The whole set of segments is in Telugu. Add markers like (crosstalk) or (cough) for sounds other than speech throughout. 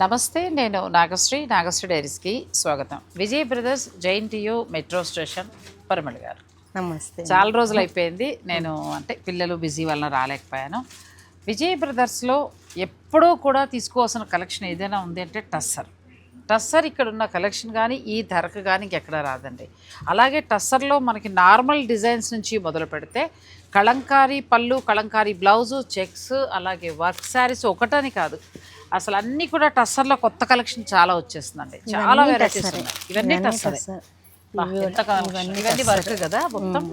నమస్తే నేను నాగశ్రీ నాగశ్రీ డైరీస్కి స్వాగతం. విజయ్ బ్రదర్స్ జైన్ టియో మెట్రో స్టేషన్ పరమళ గారు. నమస్తే. చాలా రోజులు అయిపోయింది. నేను అంటే పిల్లలు బిజీ వలన రాలేకపోయాను. విజయ్ బ్రదర్స్లో ఎప్పుడూ కూడా తీసుకోవాల్సిన కలెక్షన్ ఏదైనా ఉంది అంటే టస్సర్. టస్సర్ ఇక్కడ ఉన్న కలెక్షన్ కానీ ఈ ధరకు కానీ ఇంకెక్కడ రాదండి. అలాగే టస్సర్లో మనకి నార్మల్ డిజైన్స్ నుంచి మొదలు పెడితే కళంకారీ పళ్ళు కళంకారీ బ్లౌజు చెక్స్ అలాగే వర్క్ శారీస్ ఒకటని కాదు అసలు అన్నీ కూడా టస్సర్లో కొత్త కలెక్షన్ చాలా వచ్చేస్తుందండి. చాలా వెరైటీస్ ఇవన్నీ టస్సరే? ఇవన్నీ? వర్క్ కదా మొత్తం.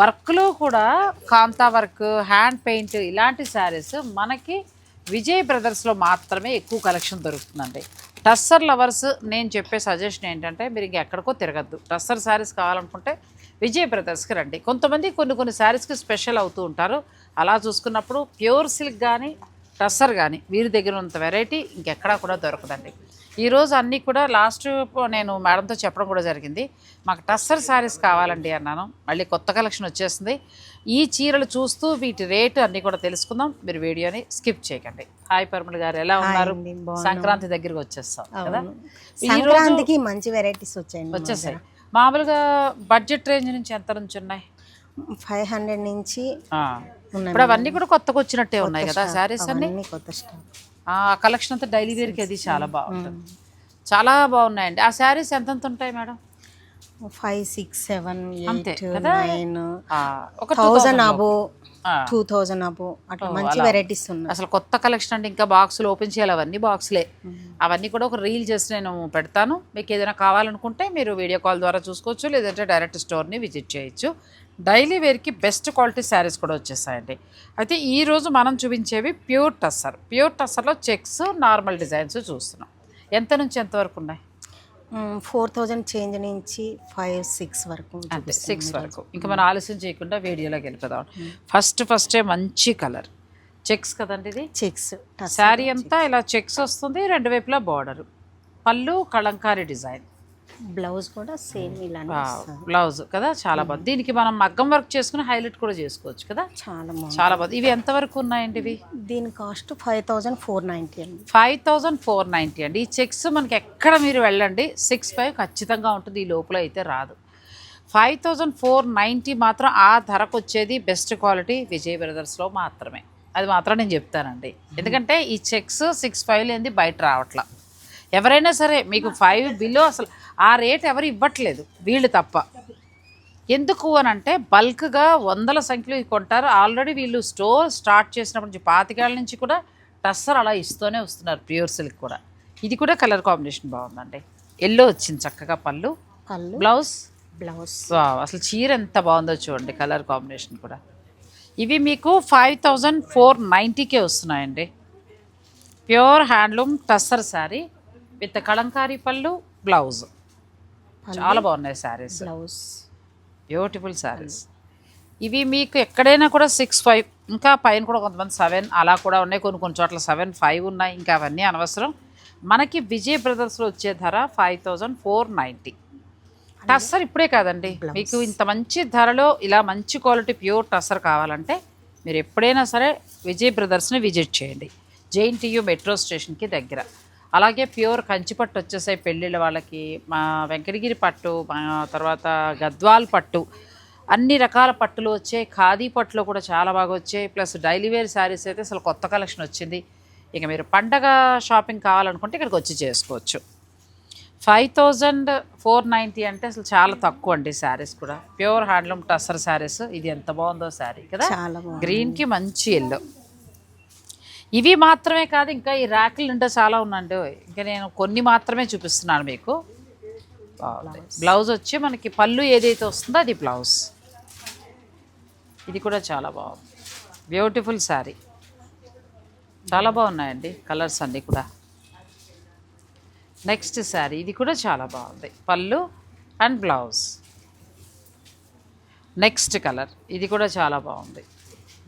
వర్క్. లో కూడా కాంతా వర్క్ హ్యాండ్ పెయింట్ ఇలాంటి శారీస్ మనకి విజయ్ బ్రదర్స్లో మాత్రమే ఎక్కువ కలెక్షన్ దొరుకుతుందండి. టస్సర్ లవర్స్ నేను చెప్పే సజెషన్ ఏంటంటే మీరు ఎక్కడికో తిరగద్దు. టస్సర్ శారీస్ కావాలనుకుంటే విజయ్ బ్రదర్స్కి రండి. కొంతమంది కొన్ని కొన్ని శారీస్కి స్పెషల్ అవుతూ ఉంటారు. అలా చూసుకున్నప్పుడు ప్యూర్ సిల్క్ కానీ టస్సర్ కానీ వీరి దగ్గర ఉన్నంత వెరైటీ ఇంకెక్కడా కూడా దొరకదండి. ఈరోజు అన్నీ కూడా లాస్ట్ నేను మేడంతో చెప్పడం కూడా జరిగింది. మాకు టస్సర్ శారీస్ కావాలండి అన్నాను. మళ్ళీ కొత్త కలెక్షన్ వచ్చేస్తుంది ఈ చీరలు చూస్తూ వీటి రేటు అన్నీ కూడా తెలుసుకుందాం. మీరు వీడియోని స్కిప్ చేయకండి. హాయ్ పర్మల్ గారు ఎలా ఉన్నారు. సంక్రాంతి దగ్గరికి వచ్చేస్తాం కదా. సంక్రాంతికి మంచి వెరైటీస్ వచ్చాయండి వచ్చేసాయి. మామూలుగా బడ్జెట్ రేంజ్ నుంచి ఎంత నుంచి ఉన్నాయి? ఫైవ్ హండ్రెడ్ నుంచి ఇప్పుడు అవన్నీ కూడా కొత్తగా వచ్చినట్టే ఉన్నాయి కదా శారీస్ అన్ని? కొత్త స్టాక్ ఆ కలెక్షన్ అంతా డైలీ వేర్కి అది చాలా బాగుంటుంది. చాలా బాగున్నాయండి. ఆ శారీస్ ఎంతెంత ఉంటాయి madam? Five six seven eight? Nine ఒక thousand above. Two thousand above అట్లా మంచి వెరైటీస్ ఉన్నాయి. అసలు కొత్త కలెక్షన్ అంటే ఇంకా బాక్సులు ఓపెన్ చేయాలి. అవన్నీ బాక్సులే. అవన్నీ కూడా ఒక రీల్ చేసి నేను పెడతాను. మీకు ఏదైనా కావాలనుకుంటే మీరు వీడియో కాల్ ద్వారా చూసుకోవచ్చు. లేదంటే డైరెక్ట్ స్టోర్ని విజిట్ చేయొచ్చు. డైలీ వేర్కి బెస్ట్ క్వాలిటీ శారీస్ కూడా వచ్చేసాయండి. అయితే ఈ రోజు మనం చూపించేవి ప్యూర్ టస్సర్. ప్యూర్ టస్సర్లో చెక్స్ నార్మల్ డిజైన్స్ చూస్తున్నాం. ఎంత నుంచి ఎంత వరకు ఉన్నాయి? ఫోర్ థౌజండ్ చేంజ్ నుంచి ఫైవ్ సిక్స్ వరకు అంటే సిక్స్ వరకు. ఇంకా మనం ఆలస్యం చేయకుండా వీడియోలోకి వెళ్ళిపోదాం. ఫస్ట్ ఫస్టే మంచి కలర్. చెక్స్ కదండి ఇది? చెక్స్ శారీ అంతా ఇలా చెక్స్ వస్తుంది రెండు వైపులా బార్డర్. పళ్ళు కళంకారీ డిజైన్. బ్లౌజ్ కూడా సేమ్ ఇలానే వస్తుంది. బ్లౌజ్ కదా? చాలా బాగుంది. దీనికి మనం మగ్గం వర్క్ చేసుకుని హైలైట్ కూడా చేసుకోవచ్చు కదా? చాలా చాలా బాగుంది. ఇవి ఎంత వరకు ఉన్నాయండి ఇవి దీని cost five thousand four ninety అండి. ఫైవ్ థౌజండ్ ఫోర్ నైంటీ అండి. ఈ చెక్స్ మనకి ఎక్కడ మీరు వెళ్ళండి. సిక్స్ ఫైవ్ ఖచ్చితంగా ఉంటుంది. ఈ లోపల అయితే రాదు. ఫైవ్ థౌజండ్ ఫోర్ నైంటీ మాత్రం ఆ ధరకు వచ్చేది బెస్ట్ క్వాలిటీ విజయ్ బ్రదర్స్లో మాత్రమే. అది మాత్రం నేను చెప్తానండి. ఎందుకంటే ఈ చెక్స్ సిక్స్ ఫైవ్ లేనిది బయట రావట్లా. ఎవరైనా సరే మీకు ఫైవ్ బిలో అసలు ఆ రేట్ ఎవరు ఇవ్వట్లేదు వీళ్ళు తప్ప. ఎందుకు అని అంటే బల్క్గా వందల సంఖ్యలో కొంటారు. ఆల్రెడీ వీళ్ళు స్టోర్ స్టార్ట్ చేసినప్పటి నుంచి పాతికేళ్ళ నుంచి కూడా టస్సర్ అలా ఇస్తూనే వస్తున్నారు ప్యూర్ సిల్క్ కూడా. ఇది కూడా కలర్ కాంబినేషన్ బాగుందండి. ఎల్లో వచ్చింది చక్కగా పళ్ళు. బ్లౌజ్ బ్లౌజ్ అసలు చీర ఎంత బాగుందో చూడండి కలర్ కాంబినేషన్ కూడా. ఇవి మీకు ఫైవ్ థౌజండ్ ఫోర్ నైంటీకే వస్తున్నాయండి. Pure handloom tussar sari. With Kalamkari పళ్ళు బ్లౌజ్. చాలా బాగున్నాయి శారీస్. బ్లౌజ్. బ్యూటిఫుల్ శారీస్. ఇవి మీకు ఎక్కడైనా కూడా సిక్స్ ఫైవ్ ఇంకా పైన కూడా కొంతమంది సెవెన్ అలా కూడా ఉన్నాయి. కొన్ని కొన్ని చోట్ల సెవెన్ ఫైవ్ ఉన్నాయి. ఇంకా అవన్నీ అనవసరం. మనకి విజయ్ బ్రదర్స్లో వచ్చే ధర five thousand four ninety tussar ఇప్పుడే కాదండి. మీకు ఇంత మంచి ధరలో ఇలా మంచి క్వాలిటీ ప్యూర్ టస్సర్ కావాలంటే మీరు ఎప్పుడైనా సరే విజయ్ బ్రదర్స్ని విజిట్ చేయండి. జైన్ టీయూ మెట్రో స్టేషన్కి దగ్గర. అలాగే ప్యూర్ కంచి పట్టు వచ్చేసాయి పెళ్ళిళ్ళ వాళ్ళకి మా వెంకటగిరి పట్టు మా తర్వాత గద్వాల్ పట్టు. అన్ని రకాల పట్టులు వచ్చాయి. ఖాదీ పట్టులో కూడా చాలా బాగా వచ్చాయి. ప్లస్ డైలీ వేర్ శారీస్ అయితే అసలు కొత్త కలెక్షన్ వచ్చింది. ఇక మీరు పండగ షాపింగ్ కావాలనుకుంటే ఇక్కడికి వచ్చి చేసుకోవచ్చు. ఫైవ్ థౌజండ్ ఫోర్ నైంటీ అంటే అసలు చాలా తక్కువ అండి శారీస్ కూడా. Pure handloom tussar saris. ఇది ఎంత బాగుందో శారీ కదా? గ్రీన్కి మంచి ఎల్లో ఇవి మాత్రమే కాదు ఇంకా ఈ ర్యాకులు ఉంటే చాలా ఉందండి ఇంకా నేను కొన్ని మాత్రమే చూపిస్తున్నాను మీకు. బ్లౌజ్ వచ్చి మనకి పళ్ళు ఏదైతే వస్తుందో అది బ్లౌజ్. ఇది కూడా చాలా బాగుంది. బ్యూటిఫుల్ శారీ చాలా బాగున్నాయండి కలర్స్ అన్నీ కూడా. నెక్స్ట్ శారీ ఇది కూడా చాలా బాగుంది. పళ్ళు అండ్ బ్లౌజ్ నెక్స్ట్ కలర్ ఇది కూడా చాలా బాగుంది.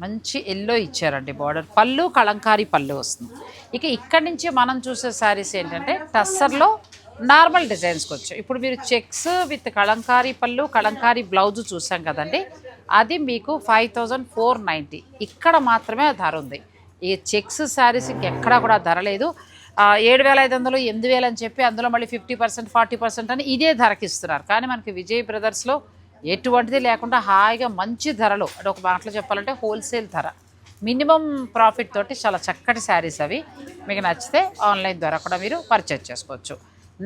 మంచి ఎల్లో ఇచ్చారండి బార్డర్. పళ్ళు కలంకారీ పళ్ళు వస్తుంది. ఇక ఇక్కడి నుంచి మనం చూసే శారీస్ ఏంటంటే టస్సర్లో నార్మల్ డిజైన్స్కి వచ్చాయి. ఇప్పుడు మీరు చెక్స్ విత్ కలంకారీ పళ్ళు కలంకారీ బ్లౌజ్ చూసాం కదండి. అది మీకు ఫైవ్ థౌజండ్ ఫోర్ నైంటీ. ఇక్కడ మాత్రమే ధర ఉంది. ఈ చెక్స్ శారీస్కి ఎక్కడా కూడా ధర లేదు. ఏడు వేల ఐదు వందలు ఎనిమిది వేలు అని చెప్పి అందులో మళ్ళీ ఫిఫ్టీ పర్సెంట్ ఫార్టీ పర్సెంట్ అని ఇదే ధరకి ఇస్తున్నారు కానీ మనకి విజయ్ బ్రదర్స్లో ఎటువంటిది లేకుండా హాయిగా మంచి ధరలో అంటే ఒక మాటలో చెప్పాలంటే హోల్సేల్ ధర. మినిమం ప్రాఫిట్ తోటి చాలా చక్కటి శారీస్ అవి. మీకు నచ్చితే ఆన్లైన్ ద్వారా కూడా మీరు పర్చేజ్ చేసుకోవచ్చు.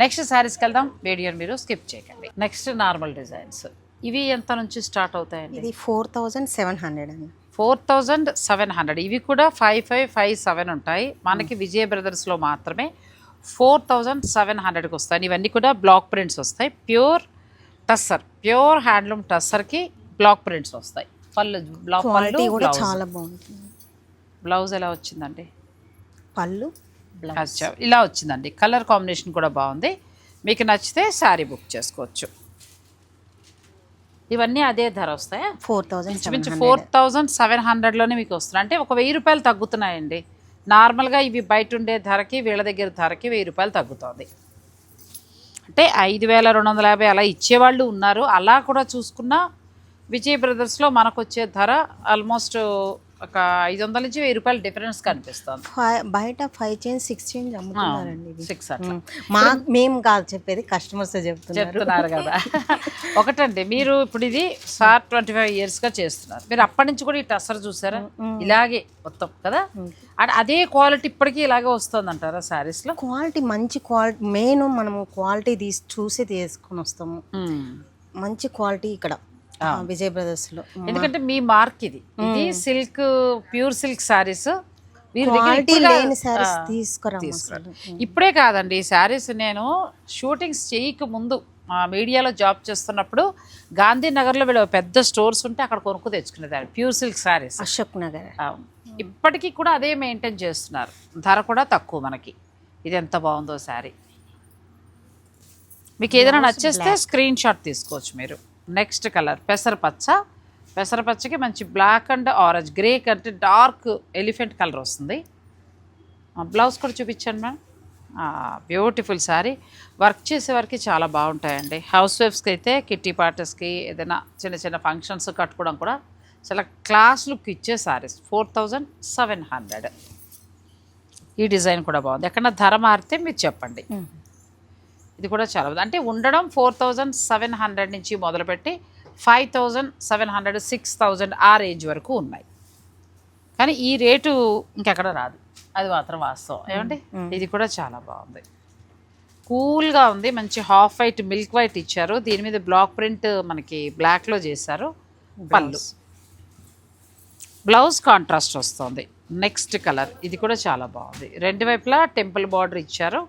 నెక్స్ట్ శారీస్కి వెళ్దాం. వీడియోని మీరు స్కిప్ చేయకండి. నెక్స్ట్ నార్మల్ డిజైన్స్ ఇవి ఎంత నుంచి స్టార్ట్ అవుతాయండి? ఇది ఫోర్ థౌజండ్ సెవెన్ హండ్రెడ్ అండి. ఫోర్ థౌజండ్ సెవెన్ హండ్రెడ్ ఇవి కూడా ఫైవ్ ఫైవ్ ఫైవ్ సెవెన్ ఉంటాయి. మనకి విజయ బ్రదర్స్లో మాత్రమే ఫోర్ థౌజండ్ సెవెన్ హండ్రెడ్కి వస్తాయి. ఇవన్నీ కూడా బ్లాక్ ప్రింట్స్ వస్తాయి. Pure tussar. ప్యూర్ హ్యాండ్లూమ్ టస్సర్కి బ్లాక్ ప్రింట్స్ వస్తాయి. పళ్ళు బ్లాక్ పళ్ళు కూడా. చాలా బాగుంటుంది. బ్లౌజ్ ఎలా వచ్చిందండి? పళ్ళు బ్లౌజ్. ఇలా వచ్చిందండి. కలర్ కాంబినేషన్ కూడా బాగుంది. మీకు నచ్చితే శారీ బుక్ చేసుకోవచ్చు. ఇవన్నీ అదే ధర వస్తాయా? ఫోర్ థౌజండ్ ఇంచుమించు ఫోర్ థౌజండ్ సెవెన్ హండ్రెడ్లోనే మీకు వస్తుంది. అంటే ఒక వెయ్యి రూపాయలు తగ్గుతున్నాయండి. నార్మల్గా ఇవి బయట ఉండే ధరకి వీళ్ళ దగ్గర ధరకి వెయ్యి రూపాయలు తగ్గుతుంది. అంటే ఐదు వేల రెండు వందల యాభై అలా ఇచ్చేవాళ్ళు ఉన్నారు. అలా కూడా చూసుకున్న విజయ్ బ్రదర్స్లో మనకు వచ్చే ధర ఆల్మోస్ట్ ఒక ఐదు వందల నుంచి వెయ్యి రూపాయలు డిఫరెన్స్ కనిపిస్తుంది. బయట ఫైవ్ చేంజ్ సిక్స్ చేంజ్ అమ్ముతున్నారండి. సిక్స్ అట్లా. మా మేము కాదు చెప్పేది కస్టమర్స్ చెప్తున్నారు. చెప్తున్నారు కదా. (laughs) ఒకటండి మీరు ఇప్పుడు ఇది సార్ ట్వంటీ ఫైవ్ ఇయర్స్గా చేస్తున్నారు. మీరు అప్పటి నుంచి కూడా ఈ టసర్ చూసారా? ఇలాగే మొత్తం కదా? అండ్ అదే క్వాలిటీ ఇప్పటికీ ఇలాగే వస్తుంది అంటారా శారీస్లో క్వాలిటీ మంచి క్వాలిటీ మెయిన్ మనము క్వాలిటీ తీసి చూసి తీసుకొని వస్తాము. మంచి క్వాలిటీ ఇక్కడ. విజయ్ బ్రదర్స్లో ఎందుకంటే మీ మార్క్ ఇది. ఇది సిల్క్ ప్యూర్ సిల్క్ సారీస్. ఇప్పుడే కాదండి ఈ శారీస్ నేను షూటింగ్స్ చేయక ముందు మీడియాలో జాబ్ చేస్తున్నప్పుడు గాంధీనగర్లో వీళ్ళు పెద్ద స్టోర్స్ ఉంటే అక్కడ కొనుక్కు తెచ్చుకునేదాన్ని ప్యూర్ సిల్క్ శారీస్ అశోక్ నగర్. ఇప్పటికీ కూడా అదే మెయింటైన్ చేస్తున్నారు. ధర కూడా తక్కువ మనకి. ఇది ఎంత బాగుందో శారీ మీకు ఏదైనా నచ్చేస్తే స్క్రీన్ షాట్ తీసుకోవచ్చు మీరు. నెక్స్ట్ కలర్ పెసరపచ్చ. పెసరపచ్చకి మంచి బ్లాక్ అండ్ ఆరెంజ్. గ్రే కంటే డార్క్ ఎలిఫెంట్ కలర్ వస్తుంది. బ్లౌజ్ కూడా చూపించండి మ్యామ్. బ్యూటిఫుల్ శారీ వర్క్ చేసే చాలా బాగుంటాయండి. హౌస్ వైఫ్స్కి అయితే కిట్టి పార్టీస్కి ఏదైనా చిన్న చిన్న ఫంక్షన్స్ కట్టుకోవడం కూడా చాలా క్లాస్ లుక్ ఇచ్చే saris four thousand seven hundred. ఈ డిజైన్ కూడా బాగుంది. ఎక్కడన్నా ధర మారితే మీరు చెప్పండి. ఇది కూడా చాలా బాగుంది. అంటే ఉండడం ఫోర్ థౌజండ్ సెవెన్ హండ్రెడ్ నుంచి మొదలుపెట్టి five thousand seven hundred six thousand ఆ రేంజ్ వరకు ఉన్నాయి. కానీ ఈ రేటు ఇంకెక్కడ రాదు. అది మాత్రం వాస్తవం. ఏమండి? ఇది కూడా చాలా బాగుంది. కూల్గా ఉంది. మంచి హాఫ్ వైట్ మిల్క్ వైట్ ఇచ్చారు. దీని మీద బ్లాక్ ప్రింట్ మనకి బ్లాక్లో చేశారు. పళ్ళు. బ్లౌజ్ కాంట్రాస్ట్ వస్తుంది. Next colour. ఇది కూడా చాలా బాగుంది. రెండు వైపులా టెంపుల్ బార్డర్ ఇచ్చారు.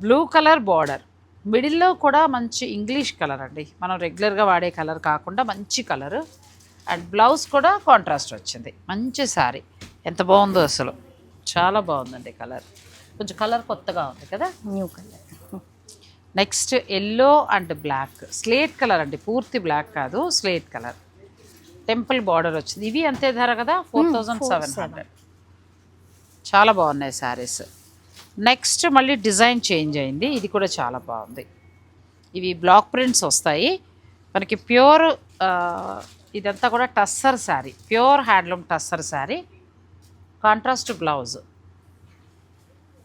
Blue colour border. మిడిల్లో కూడా మంచి ఇంగ్లీష్ కలర్ అండి. మనం రెగ్యులర్గా వాడే కలర్ కాకుండా మంచి కలర్. అండ్ బ్లౌజ్ కూడా కాంట్రాస్ట్ వచ్చింది. మంచి శారీ ఎంత బాగుందో అసలు. చాలా బాగుందండి కలర్. కొంచెం కలర్ కొత్తగా ఉంది కదా? New colour. Next yellow and black. Slate colour అండి. పూర్తి బ్లాక్ కాదు స్లేట్ కలర్. టెంపుల్ బార్డర్ వచ్చింది. ఇవి అంతే ధర కదా? Four thousand seven hundred. చాలా బాగున్నాయి శారీస్ నెక్స్ట్ మళ్ళీ డిజైన్ చేంజ్ అయింది. ఇది కూడా చాలా బాగుంది. ఇవి బ్లాక్ ప్రింట్స్ వస్తాయి. మనకి ప్యూర్ ఇదంతా కూడా tussar sari. Pure handloom tussar sari. Contrast blouse.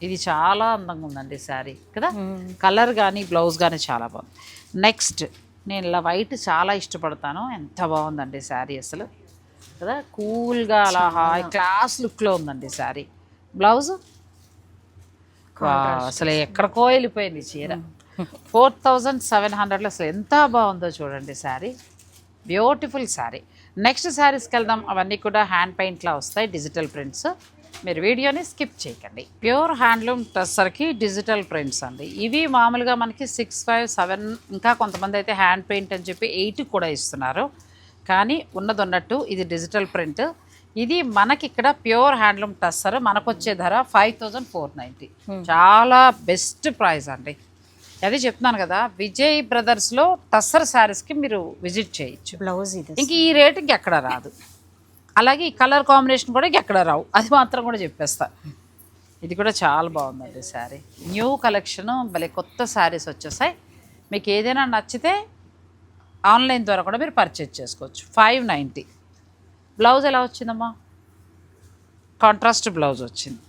ఇది చాలా అందంగా ఉందండి శారీ కదా? కలర్ కానీ బ్లౌజ్ కానీ చాలా బాగుంది. నెక్స్ట్ నేను ఇలా వైట్ చాలా ఇష్టపడతాను. ఎంత బాగుందండి శారీ అసలు కదా? కూల్గా అలా హాయ్ క్లాస్ లుక్లో ఉందండి శారీ. బ్లౌజ్? అసలు ఎక్కడికో వెళ్ళిపోయింది చీర. ఫోర్ థౌజండ్ సెవెన్ హండ్రెడ్లో అసలు ఎంత బాగుందో చూడండి శారీ. బ్యూటిఫుల్ శారీ. నెక్స్ట్ శారీస్కి వెళ్దాం. అవన్నీ కూడా హ్యాండ్ పెయింట్లా వస్తాయి డిజిటల్ ప్రింట్స్ మీరు వీడియోని స్కిప్ చేయకండి. ప్యూర్ హ్యాండ్లూమ్ టస్సర్కి డిజిటల్ ప్రింట్స్ అండి. ఇవి మామూలుగా మనకి సిక్స్ ఫైవ్ సెవెన్ ఇంకా కొంతమంది అయితే హ్యాండ్ పెయింట్ అని చెప్పి ఎయిట్ కూడా ఇస్తున్నారు. కానీ ఉన్నది ఉన్నట్టు ఇది డిజిటల్ ప్రింట్ ఇది మనకి ఇక్కడ ప్యూర్ హ్యాండ్లూమ్ టస్సర్ మనకు వచ్చే ధర ఫైవ్ థౌజండ్ ఫోర్ నైంటీ. చాలా బెస్ట్ ప్రైస్ అండి. అదే చెప్తున్నాను కదా విజయ్ బ్రదర్స్లో టస్సర్ శారీస్కి మీరు విజిట్ చేయొచ్చు. బ్లౌజ్ ఇది ఇంక ఈ రేట్ ఇంకెక్కడ రాదు. అలాగే ఈ కలర్ కాంబినేషన్ కూడా ఇంకెక్కడ రావు. అది మాత్రం కూడా చెప్పేస్తా. ఇది కూడా చాలా బాగుందండి శారీ. న్యూ కలెక్షన్ భలే కొత్త శారీస్ వచ్చేసాయి. మీకు ఏదైనా నచ్చితే ఆన్లైన్ ద్వారా కూడా మీరు పర్చేజ్ చేసుకోవచ్చు. Five ninety. బ్లౌజ్ ఎలా వచ్చిందమ్మా? కాంట్రాస్ట్ బ్లౌజ్ వచ్చింది.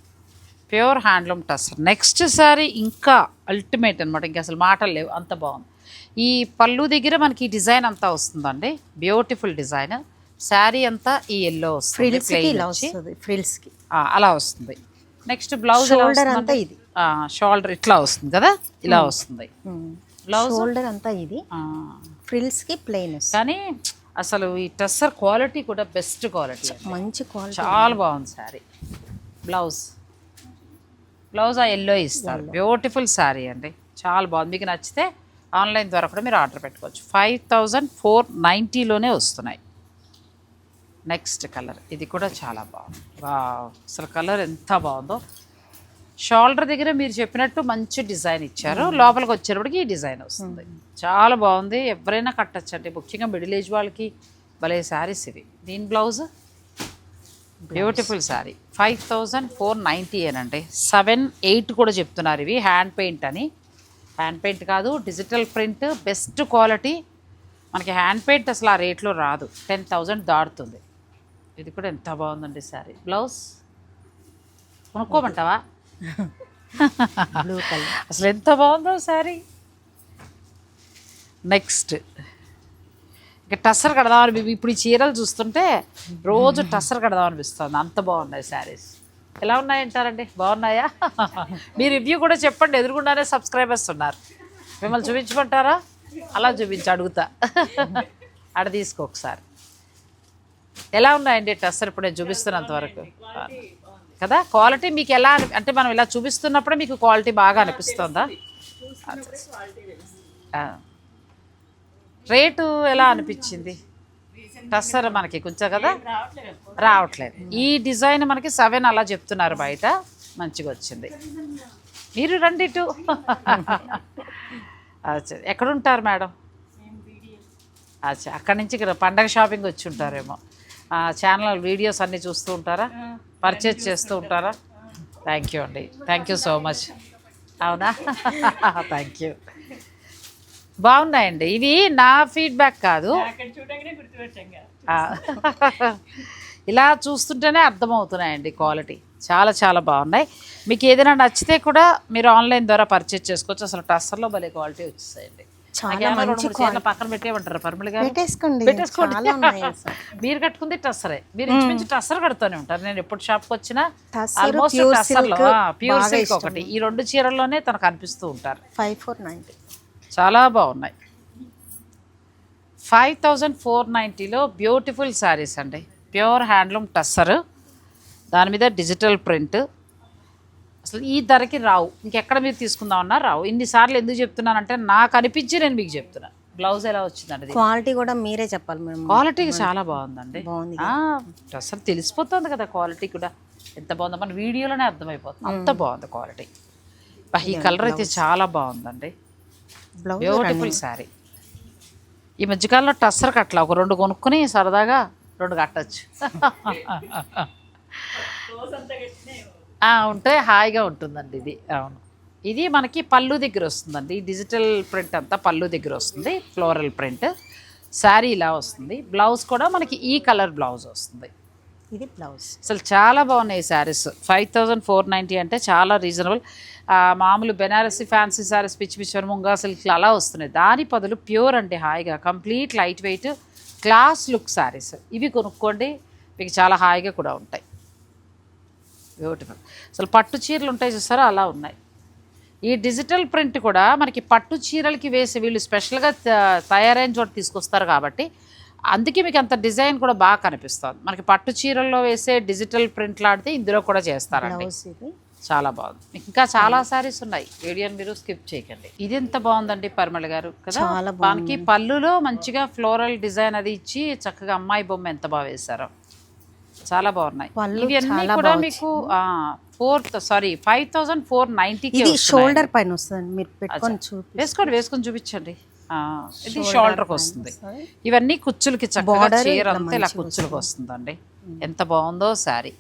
Pure handloom tussar. Next sari ఇంకా అల్టిమేట్ అనమాట ఇంకా అసలు మాటలు లేవు. అంత బాగుంది. ఈ పళ్ళు దగ్గర మనకి ఈ డిజైన్ అంతా వస్తుందండి. Beautiful design. శారీ అంతా ఈ ఎల్లో వస్తుంది. అలా వస్తుంది. నెక్స్ట్ బ్లౌజ్ షోల్డర్ అంతా ఇది. షోల్డర్ ఇట్లా వస్తుంది కదా? ఇలా వస్తుంది. బ్లౌజ్ షోల్డర్ అంతా ఇది. ఆ, ఫ్రిల్స్కి ప్లెయిన్ కానీ అసలు ఈ టస్సర్ క్వాలిటీ కూడా బెస్ట్ క్వాలిటీ మంచి క్వాలిటీ చాలా బాగుంది శారీ. బ్లౌజ్. బ్లౌజ్ ఆ ఎల్లో ఇస్తారు. బ్యూటిఫుల్ శారీ అండి. చాలా బాగుంది. మీకు నచ్చితే ఆన్లైన్ ద్వారా కూడా మీరు ఆర్డర్ పెట్టుకోవచ్చు. ఫైవ్ థౌజండ్ ఫోర్ నైంటీలోనే వస్తున్నాయి. నెక్స్ట్ కలర్ ఇది కూడా చాలా బాగుంది. వావ్ అసలు కలర్ ఎంత బాగుందో. షోల్డర్ దగ్గర మీరు చెప్పినట్టు మంచి డిజైన్ ఇచ్చారు. లోపలికి వచ్చేటప్పటికి ఈ డిజైన్ వస్తుంది. చాలా బాగుంది. ఎవరైనా కట్టచ్చు. అండి ముఖ్యంగా మిడిల్ ఏజ్ వాళ్ళకి భలే శారీస్ ఇవి. దీని blouse? Beautiful sari five thousand four ninety ఏనండి సెవెన్ ఎయిట్ కూడా చెప్తున్నారు ఇవి. హ్యాండ్ పెయింట్ అని. హ్యాండ్ పెయింట్ కాదు డిజిటల్ ప్రింట్ బెస్ట్ క్వాలిటీ మనకి హ్యాండ్ పెయింట్ అసలు ఆ రేట్లో రాదు. టెన్ థౌజండ్ దాటుతుంది. ఇది కూడా ఎంత బాగుందండి శారీ బ్లౌజ్ కొనుక్కోమంటావా? బ్లూ కలర్ అసలు ఎంత బాగుందో శారీ. నెక్స్ట్ ఇక టస్సర్ కడదామని మేము ఇప్పుడు ఈ చీరలు చూస్తుంటే రోజు టస్సర్ కడదాం అనిపిస్తుంది. అంత బాగున్నాయి శారీస్. ఎలా ఉన్నాయంటారండి? బాగున్నాయా? (laughs) మీ రివ్యూ కూడా చెప్పండి. ఎదురుగుండానే సబ్స్క్రైబర్స్ ఉన్నారు. మిమ్మల్ని చూపించమంటారా? అలా చూపించి అడుగుతా. (laughs) అడ తీసుకో ఒకసారి. ఎలా ఉన్నాయండి టస్సర్? ఇప్పుడు నేను చూపిస్తున్నంత వరకు. కదా? క్వాలిటీ మీకు ఎలా అంటే మనం ఇలా చూపిస్తున్నప్పుడే మీకు క్వాలిటీ బాగా అనిపిస్తుందా. రేటు ఎలా అనిపించింది? టస్సర్ మనకి కొంచెం కదా? రావట్లేదు. ఈ డిజైన్ మనకి సెవెన్ అలా చెప్తున్నారు బయట. మంచిగా వచ్చింది. మీరు రండి ఇటు. (laughs) అచ్చా ఎక్కడుంటారు మేడం? అచ్చా అక్కడి నుంచి ఇక్కడ పండగ షాపింగ్ వచ్చి ఉంటారేమో. ఛానల్ వీడియోస్ అన్నీ చూస్తూ ఉంటారా? పర్చేజ్ చేస్తూ ఉంటారా? థ్యాంక్ యూ అండి. థ్యాంక్ యూ సో మచ్ అవునా? (laughs) థ్యాంక్ యూ బాగున్నాయండి. ఇవి నా ఫీడ్బ్యాక్ కాదు. (laughs) ఇలా చూస్తుంటేనే అర్థమవుతున్నాయండి క్వాలిటీ. చాలా చాలా బాగున్నాయి. మీకు ఏదైనా నచ్చితే కూడా మీరు ఆన్లైన్ ద్వారా పర్చేజ్ చేసుకోవచ్చు. అసలు టస్సర్లో భలే క్వాలిటీ వచ్చేసాయండి. చాలా మంచి పక్కన పెట్టేమంటారు పరిమళ గారు. పెట్టేసుకోండి పెట్టేసుకోండి. (laughs) మీరు కట్టుకుంది టస్సరే. మీరు ఇంచుమించు టస్సర్ కడుతూనే ఉంటారు. నేను ఎప్పుడు షాప్కి వచ్చినా ఆల్మోస్ట్ టస్సర్లో. Pure silk. ఒకటి. ఈ రెండు చీరల్లోనే తనకు అనిపిస్తూ ఉంటారు. ఫైవ్ ఫోర్ నైంటీ చాలా బాగున్నాయి. ఫైవ్ థౌజండ్ ఫోర్ నైంటీలో బ్యూటిఫుల్ శారీస్ అండి. Pure handloom tussar. దాని మీద డిజిటల్ ప్రింట్ అసలు ఈ ధరకి రావు. ఇంకెక్కడ మీరు తీసుకుందామన్నా రావు. ఇన్నిసార్లు ఎందుకు చెప్తున్నానంటే నాకు అనిపించి నేను మీకు చెప్తున్నా. బ్లౌజ్ ఎలా వచ్చిందండి క్వాలిటీ కూడా మీరే చెప్పాలి మేడం. క్వాలిటీ చాలా బాగుందండి. బాగుంది. ఆ, అసలు తెలిసిపోతుంది కదా క్వాలిటీ కూడా. ఎంత బాగుందో మన వీడియోలోనే అర్థమైపోతుంది. అంత బాగుంది క్వాలిటీ. ఈ కలర్ అయితే చాలా బాగుందండి. బ్లౌజ్ బ్యూటిఫుల్ శారీ ఈ మధ్యకాలంలో టస్సర్ కట్ల ఒక రెండు కొనుక్కొని సరదాగా రెండు కట్టచ్చు. (laughs) ఉంటే హాయిగా ఉంటుందండి ఇది. అవును. ఇది మనకి పళ్ళు దగ్గర వస్తుందండి. డిజిటల్ ప్రింట్ అంతా పళ్ళు దగ్గర వస్తుంది. Floral print. శారీ ఇలా వస్తుంది. బ్లౌజ్ కూడా మనకి ఈ కలర్ బ్లౌజ్ వస్తుంది. ఇది బ్లౌజ్. అసలు చాలా బాగున్నాయి saris. Five thousand four ninety అంటే చాలా రీజనబుల్. మామూలు బెనారసి ఫ్యాన్సీ శారీస్ పిచ్చి పిచ్చి ముంగా సిల్క్లు అలా వస్తున్నాయి. దాని బదులు ప్యూర్ అంటే హాయిగా complete light weight class look saris. ఇవి కొనుక్కోండి. మీకు చాలా హాయిగా కూడా ఉంటాయి. బ్యూటిఫుల్. అసలు పట్టు చీరలు ఉంటాయి చూసారా? అలా ఉన్నాయి. ఈ డిజిటల్ ప్రింట్ కూడా మనకి పట్టు చీరలకి వేసి వీళ్ళు స్పెషల్గా తయారైన చోట తీసుకొస్తారు కాబట్టి అందుకే మీకు అంత డిజైన్ కూడా బాగా కనిపిస్తుంది. మనకి పట్టు చీరల్లో వేసే డిజిటల్ ప్రింట్ లాడితే ఇందులో కూడా చేస్తారండి. చాలా బాగుంది. ఇంకా చాలా సారీస్ ఉన్నాయి. వీడియోని మీరు స్కిప్ చేయకండి. ఇది ఎంత బాగుందండి పరిమళ గారు కదా? మనకి పళ్ళులో మంచిగా ఫ్లోరల్ డిజైన్ అది ఇచ్చి చక్కగా అమ్మాయి బొమ్మ ఎంత బాగా వేశారో. చాలా బాగున్నాయి. పళ్ళు ఇవి అన్నీ చాలా కూడా మీకు four sorry five thousand four నైన్టీకి ఇది షోల్డర్ పైన వస్తుంది మీరు పెట్టుకొని చూపి వేసుకోండి వేసుకొని చూపించండి. ఇది షోల్డర్కి వస్తుంది. ఇవన్నీ కుచ్చులకి చక్కగా చీర అంతా ఇలా కుచ్చులకి వస్తుందండి. ఎంత బాగుందో sari.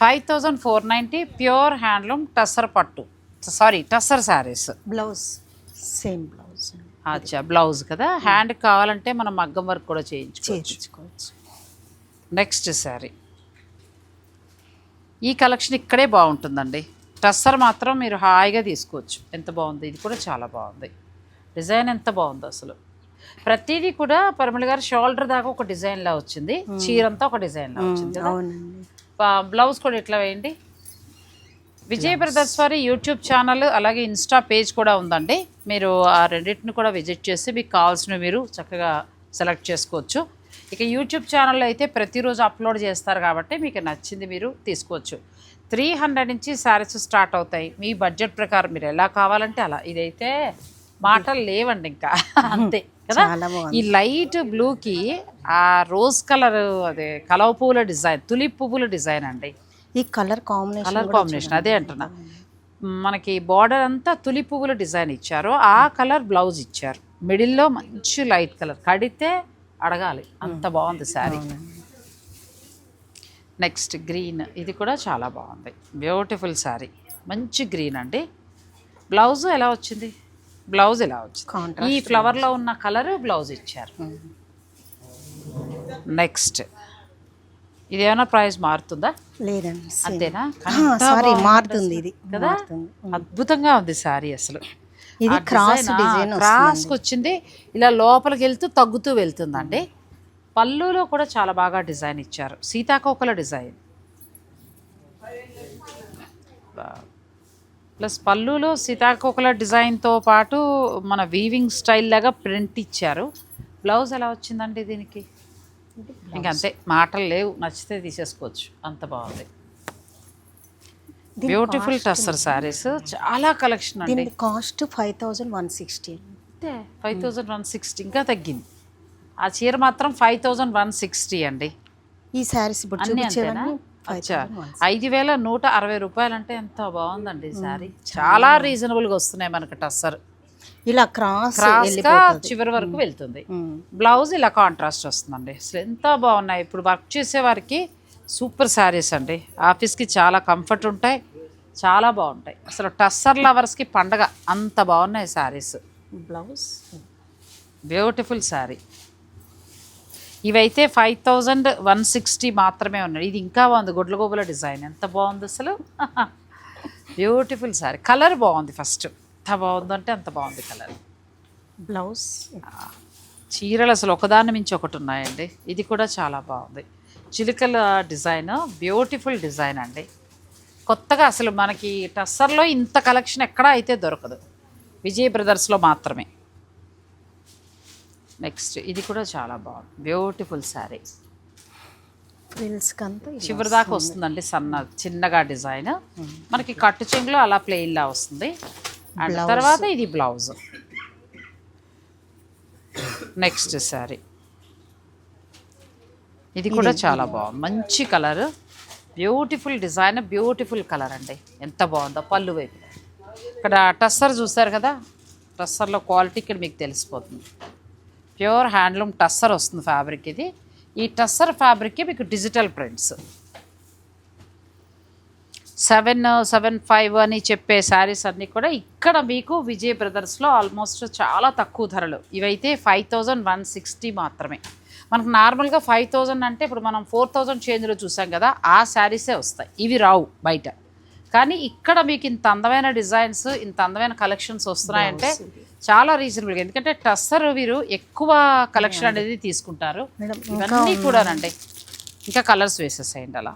Five thousand four ninety pure handloom tussar పట్టు. Sari tussar saris. Blouse same blouse అచ్చా బ్లౌజ్ కదా. హ్యాండ్ కావాలంటే మనం మగ్గం వర్క్ కూడా చేయించుకోవచ్చు. నెక్స్ట్ శారీ. ఈ కలెక్షన్ ఇక్కడే బాగుంటుందండి. టస్సర్ మాత్రం మీరు హాయిగా తీసుకోవచ్చు. ఎంత బాగుంది? ఇది కూడా చాలా బాగుంది. డిజైన్ ఎంత బాగుందో అసలు. ప్రతిదీ కూడా పరిమళ గారు షోల్డర్ దాకా ఒక డిజైన్లా వచ్చింది. చీర అంతా ఒక డిజైన్లా వచ్చింది కదా. అవునండి. ప- బ్లౌజ్ కూడా ఇట్లా వేయండి? విజయ్ బ్రదర్స్ వారి యూట్యూబ్ ఛానల్ అలాగే ఇన్స్టా పేజ్ కూడా ఉందండి. మీరు ఆ రెండింటిని కూడా విజిట్ చేసి మీకు కావాల్సినవి మీరు చక్కగా సెలెక్ట్ చేసుకోవచ్చు. ఇక యూట్యూబ్ ఛానల్లో అయితే ప్రతిరోజు అప్లోడ్ చేస్తారు కాబట్టి మీకు నచ్చింది మీరు తీసుకోవచ్చు. త్రీ హండ్రెడ్ నుంచి శారీస్ స్టార్ట్ అవుతాయి. మీ బడ్జెట్ ప్రకారం మీరు ఎలా కావాలంటే అలా. ఇదైతే మాటలు లేవండి ఇంకా. అంతే కదా? ఈ లైట్ బ్లూకి ఆ రోజ్ కలర్ అదే కలవ పువ్వుల డిజైన్ తులిప్ పువ్వుల డిజైన్ అండి. ఈ కలర్ కాంబినేషన్ కలర్ కాంబినేషన్ అదే అంటున్నా. మనకి బార్డర్ అంతా తులి పువ్వుల డిజైన్ ఇచ్చారు. ఆ కలర్ బ్లౌజ్ ఇచ్చారు. మిడిల్లో మంచి లైట్ కలర్. కడితే అడగాలి. అంత బాగుంది శారీ. Next green. ఇది కూడా చాలా బాగుంది. బ్యూటిఫుల్ శారీ. మంచి గ్రీన్ అండి. బ్లౌజ్ ఎలా వచ్చింది? బ్లౌజ్ ఎలా వచ్చింది? ఈ ఫ్లవర్లో ఉన్న కలర్ బ్లౌజ్ ఇచ్చారు. నెక్స్ట్. ఇది ఏమైనా ప్రైస్ మారుతుందా? లేదండి అంతేనా? సారీ మారుతుంది ఇది. కదా. అద్భుతంగా ఉంది శారీ అసలు. ఇది క్రాస్ డిజైన్ క్రాస్కి వచ్చింది ఇలా లోపలికి వెళ్తూ తగ్గుతూ వెళ్తుందండి. పళ్ళులో కూడా చాలా బాగా డిజైన్ ఇచ్చారు. సీతాకోకల డిజైన్. ప్లస్ పళ్ళులో సీతాకోకల డిజైన్తో పాటు మన వీవింగ్ స్టైల్ లాగా ప్రింట్ ఇచ్చారు. బ్లౌజ్ ఎలా వచ్చిందండి దీనికి? ఇంక అంతే మాటలు లేవు. నచ్చితే తీసేసుకోవచ్చు. అంత బాగుంది. బ్యూటిఫుల్ టస్సర్ శారీస్ చాలా కలెక్షన్ అండి. దీని cost five thousand one sixty అంతే. ఫైవ్ థౌజండ్ వన్ సిక్స్టీ ఇంకా తగ్గింది. ఆ చీర మాత్రం ఫైవ్ థౌజండ్ వన్ సిక్స్టీ అండి. ఈ శారీస్ ఐదు వేల నూట అరవై రూపాయలు అంటే ఎంత బాగుందండి ఈ శారీ చాలా రీజనబుల్గా వస్తున్నాయి మనకి టస్సర్ ఇలా క్రాస్ చివరి వరకు వెళ్తుంది. బ్లౌజ్ ఇలా కాంట్రాస్ట్ వస్తుందండి. అసలు ఎంత బాగున్నాయి. ఇప్పుడు వర్క్ చేసే వారికి సూపర్ శారీస్ అండి. ఆఫీస్కి చాలా కంఫర్ట్ ఉంటాయి చాలా బాగుంటాయి. అసలు టస్సర్ లవర్స్కి పండగ అంత బాగున్నాయి శారీస్. బ్లౌజ్? బ్యూటిఫుల్ శారీ. ఇవైతే ఫైవ్ థౌజండ్ వన్ సిక్స్టీ మాత్రమే ఉన్నాయి. ఇది ఇంకా బాగుంది గొడ్లగోబుల డిజైన్. ఎంత బాగుంది అసలు? బ్యూటిఫుల్ శారీ. కలర్ బాగుంది ఫస్ట్. ఎంత బాగుందంటే అంత బాగుంది కలర్. బ్లౌజ్? చీరలు అసలు ఒకదాని మించి ఒకటి ఉన్నాయండి. ఇది కూడా చాలా బాగుంది. చిలుకల డిజైన్ బ్యూటిఫుల్ డిజైన్ అండి. కొత్తగా అసలు మనకి టస్సర్లో ఇంత కలెక్షన్ ఎక్కడా అయితే దొరకదు. విజయ్ బ్రదర్స్లో మాత్రమే. నెక్స్ట్ ఇది కూడా చాలా బాగుంది. బ్యూటిఫుల్ శారీ. చివరి దాకా వస్తుందండి సన్న చిన్నగా డిజైన్. మనకి కట్టు చెంగులో అలా ప్లెయిన్లా వస్తుంది. అండ్ తర్వాత ఇది బ్లౌజ్. నెక్స్ట్ శారీ. ఇది కూడా చాలా బాగుంది. మంచి colour. Beautiful design beautiful colour అండి. ఎంత బాగుందో పళ్ళు వైపు. ఇక్కడ టస్సర్ చూస్తారు కదా? టస్సర్లో క్వాలిటీ ఇక్కడ మీకు తెలిసిపోతుంది. ప్యూర్ హ్యాండ్లూమ్ టస్సర్ వస్తుంది ఫ్యాబ్రిక్ ఇది. ఈ టస్సర్ ఫ్యాబ్రిక్కి మీకు digital prints seven seven five అని చెప్పే శారీస్ అన్నీ కూడా ఇక్కడ మీకు విజయ్ బ్రదర్స్లో ఆల్మోస్ట్ చాలా తక్కువ ధరలు. ఇవైతే ఫైవ్ థౌజండ్ వన్ సిక్స్టీ మాత్రమే. మనకు నార్మల్గా ఫైవ్ థౌజండ్ అంటే ఇప్పుడు మనం ఫోర్ థౌజండ్ చేంజ్లో చూసాం కదా ఆ శారీసే వస్తాయి. ఇవి రావు బయట. కానీ ఇక్కడ మీకు ఇంత అందమైన డిజైన్స్ ఇంత అందమైన కలెక్షన్స్ వస్తున్నాయంటే చాలా రీజనబుల్గా ఎందుకంటే టస్సర్ వీరు ఎక్కువ కలెక్షన్ అనేది తీసుకుంటారు. ఇవన్నీ కూడానండి. ఇంకా కలర్స్ వేసేసేయండి అలా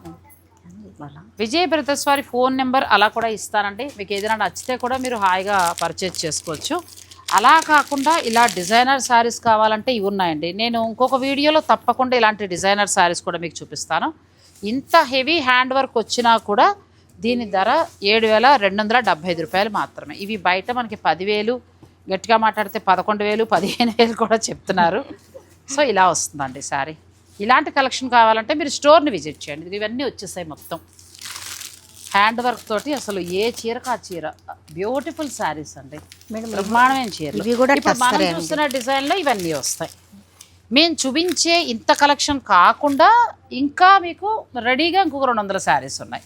అలా. విజయ్ బ్రదర్స్ వారి ఫోన్ నెంబర్ అలా కూడా ఇస్తానండి. మీకు ఏదైనా నచ్చితే కూడా మీరు హాయిగా పర్చేజ్ చేసుకోవచ్చు. అలా కాకుండా ఇలా డిజైనర్ శారీస్ కావాలంటే ఇవి ఉన్నాయండి. నేను ఇంకొక వీడియోలో తప్పకుండా ఇలాంటి డిజైనర్ శారీస్ కూడా మీకు చూపిస్తాను. ఇంత హెవీ హ్యాండ్ వర్క్ వచ్చినా కూడా దీని ధర ఏడు వేల రెండు వందల డెబ్బై ఐదు రూపాయలు మాత్రమే. ఇవి బయట మనకి పదివేలు గట్టిగా మాట్లాడితే పదకొండు వేలు పదిహేను వేలు కూడా చెప్తున్నారు. సో ఇలా వస్తుందండి శారీ. ఇలాంటి కలెక్షన్ కావాలంటే మీరు స్టోర్ని విజిట్ చేయండి. ఇవన్నీ వచ్చేసాయి మొత్తం. హ్యాండ్ వర్క్ తోటి అసలు ఏ చీరకు ఆ చీర. బ్యూటిఫుల్ శారీస్ అండి. మేడం బ్రహ్మాండమైన చీరలు. కూడా ఇప్పుడు మనం. చూస్తున్న డిజైన్లో ఇవన్నీ వస్తాయి. మేము చూపించే ఇంత కలెక్షన్ కాకుండా ఇంకా మీకు రెడీగా ఇంకొక రెండు వందల శారీస్ ఉన్నాయి.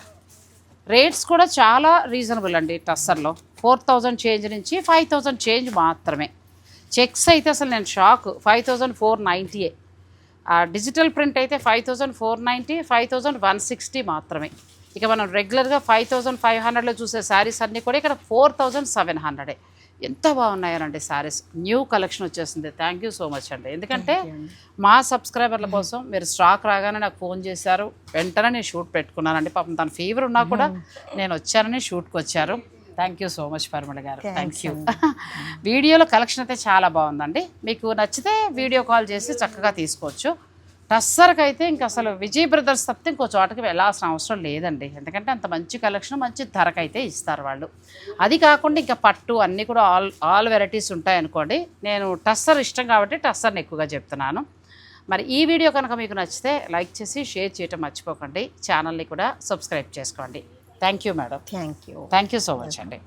రేట్స్ కూడా చాలా రీజనబుల్ అండి టస్సర్లో. ఫోర్ థౌజండ్ చేంజ్ నుంచి ఫైవ్ థౌజండ్ చేంజ్ మాత్రమే. చెక్స్ అయితే అసలు నేను షాక్ ఫైవ్ థౌజండ్ ఫోర్ నైంటీయే డిజిటల్ ప్రింట్ అయితే five thousand four ninety five thousand one sixty మాత్రమే. ఇక మనం రెగ్యులర్గా ఫైవ్ థౌజండ్ ఫైవ్ హండ్రెడ్లో చూసే శారీస్ అన్నీ కూడా ఇక్కడ ఫోర్ థౌజండ్ సెవెన్ హండ్రెడే ఎంత బాగున్నాయనండి శారీస్ న్యూ కలెక్షన్ వచ్చేసింది. థ్యాంక్ యూ సో మచ్ అండి. ఎందుకంటే మా సబ్స్క్రైబర్ల కోసం మీరు స్టాక్ రాగానే నాకు ఫోన్ చేశారు. వెంటనే నేను షూట్ పెట్టుకున్నానండి. పాపం తన ఫీవర్ ఉన్నా కూడా నేను వచ్చానని షూట్కి వచ్చారు. Thank you so much Parimala గారు. థ్యాంక్ యూ వీడియోలో కలెక్షన్ అయితే చాలా బాగుందండి. మీకు నచ్చితే వీడియో కాల్ చేసి చక్కగా తీసుకోవచ్చు. టస్సర్కి అయితే ఇంక అసలు విజయ్ బ్రదర్స్ తప్పితే ఇంకో చోటకి వెళ్ళాల్సిన అవసరం లేదండి. ఎందుకంటే అంత మంచి కలెక్షన్ మంచి ధరకైతే ఇస్తారు వాళ్ళు. అది కాకుండా ఇంకా పట్టు అన్నీ కూడా ఆల్ ఆల్ వెరైటీస్ ఉంటాయనుకోండి. నేను టస్సర్ ఇష్టం కాబట్టి టస్సర్ని ఎక్కువగా చెప్తున్నాను. మరి ఈ వీడియో కనుక మీకు నచ్చితే లైక్ చేసి షేర్ చేయటం మర్చిపోకండి. ఛానల్ని కూడా సబ్స్క్రైబ్ చేసుకోండి. Thank you madam. Thank you. Thank you so much అండి.